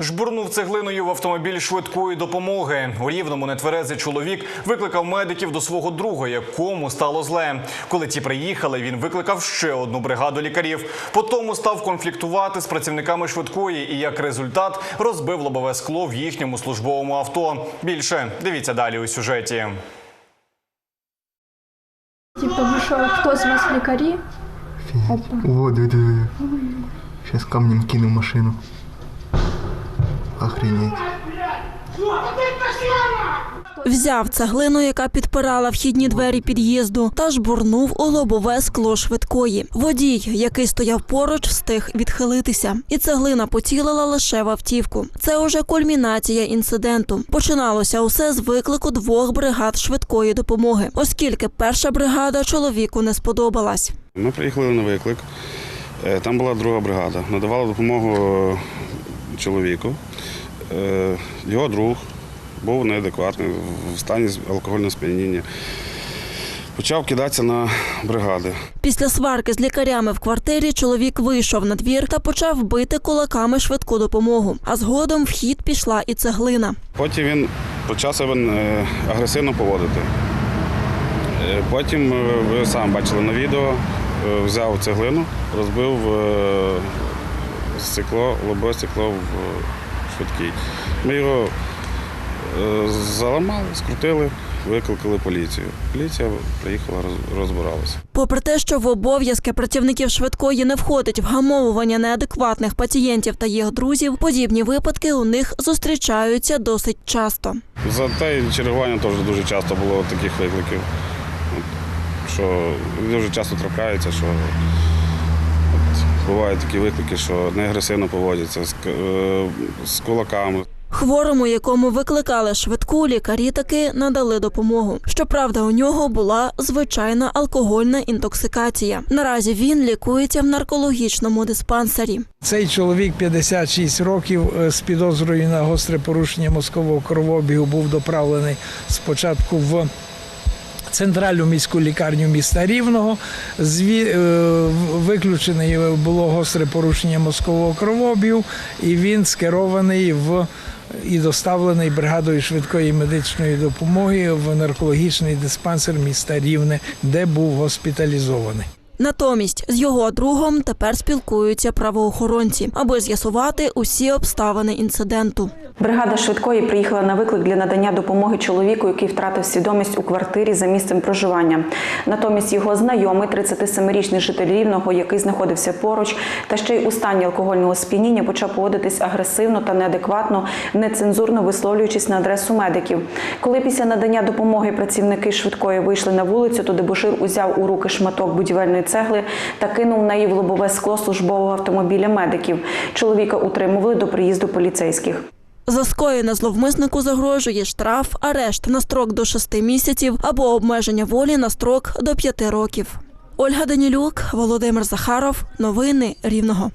Жбурнув цеглиною в автомобіль швидкої допомоги. У рівному нетверезий чоловік викликав медиків до свого друга, якому стало зле. Коли ті приїхали, він викликав ще одну бригаду лікарів. Потім став конфліктувати з працівниками швидкої і як результат розбив лобове скло в їхньому службовому авто. Більше дивіться далі у сюжеті. Типа вийшов хто з вас лікарі? О, диви, диви. Сейчас камнем кину в машину. Охренеть. Взяв цеглину, яка підпирала вхідні двері під'їзду, та жбурнув у лобове скло швидкої. Водій, який стояв поруч, встиг відхилитися, і цеглина поцілила лише в автівку. Це уже кульмінація інциденту. Починалося усе з виклику двох бригад швидкої допомоги, оскільки перша бригада чоловіку не сподобалась. Ми приїхали на виклик. Е, Там була друга бригада. Надавала допомогу е, чоловіку. Е, Його друг був неадекватний, в стані алкогольного сп'яніння. Почав кидатися на бригади. Після сварки з лікарями в квартирі чоловік вийшов на двір та почав бити кулаками швидку допомогу. А згодом в хід пішла і цеглина. Потім він почав себе е, агресивно поводити. Е, Потім, ви самі бачили на відео, взяв цеглину, розбив стекло, лобове стекло в швидкій. Ми його е, заламали, скрутили, викликали поліцію. Поліція приїхала, розбиралася. Попри те, що в обов'язки працівників швидкої не входить вгамовування неадекватних пацієнтів та їх друзів, подібні випадки у них зустрічаються досить часто. За те чергування теж дуже часто було таких викликів. Що дуже часто трапляється, що бувають такі виклики, що не агресивно поводяться з, е, з кулаками. Хворому, якому викликали швидку, лікарі таки надали допомогу. Щоправда, у нього була звичайна алкогольна інтоксикація. Наразі він лікується в наркологічному диспансері. Цей чоловік 56 років е, з підозрою на гостре порушення мозкового кровообігу був доправлений спочатку в центральну міську лікарню міста Рівного. Зві... е, Виключене було гостре порушення мозкового кровобію, і він скерований в і доставлений бригадою швидкої медичної допомоги в наркологічний диспансер міста Рівне, де був госпіталізований. Натомість з його другом тепер спілкуються правоохоронці, аби з'ясувати усі обставини інциденту. Бригада швидкої приїхала на виклик для надання допомоги чоловіку, який втратив свідомість у квартирі за місцем проживання. Натомість його знайомий, 37-річний житель Рівного, який знаходився поруч, та ще й у стані алкогольного сп'яніння, почав поводитись агресивно та неадекватно, нецензурно висловлюючись на адресу медиків. Коли після надання допомоги працівники швидкої вийшли на вулицю, то дебошир узяв у руки шматок будівельної цегли та кинув неї в лобове скло службового автомобіля медиків. Чоловіка утримували до приїзду поліцейських. За скоєне зловмиснику загрожує штраф, арешт на строк до 6 місяців або обмеження волі на строк до 5 років. Ольга Данілюк, Володимир Захаров. Новини Рівного.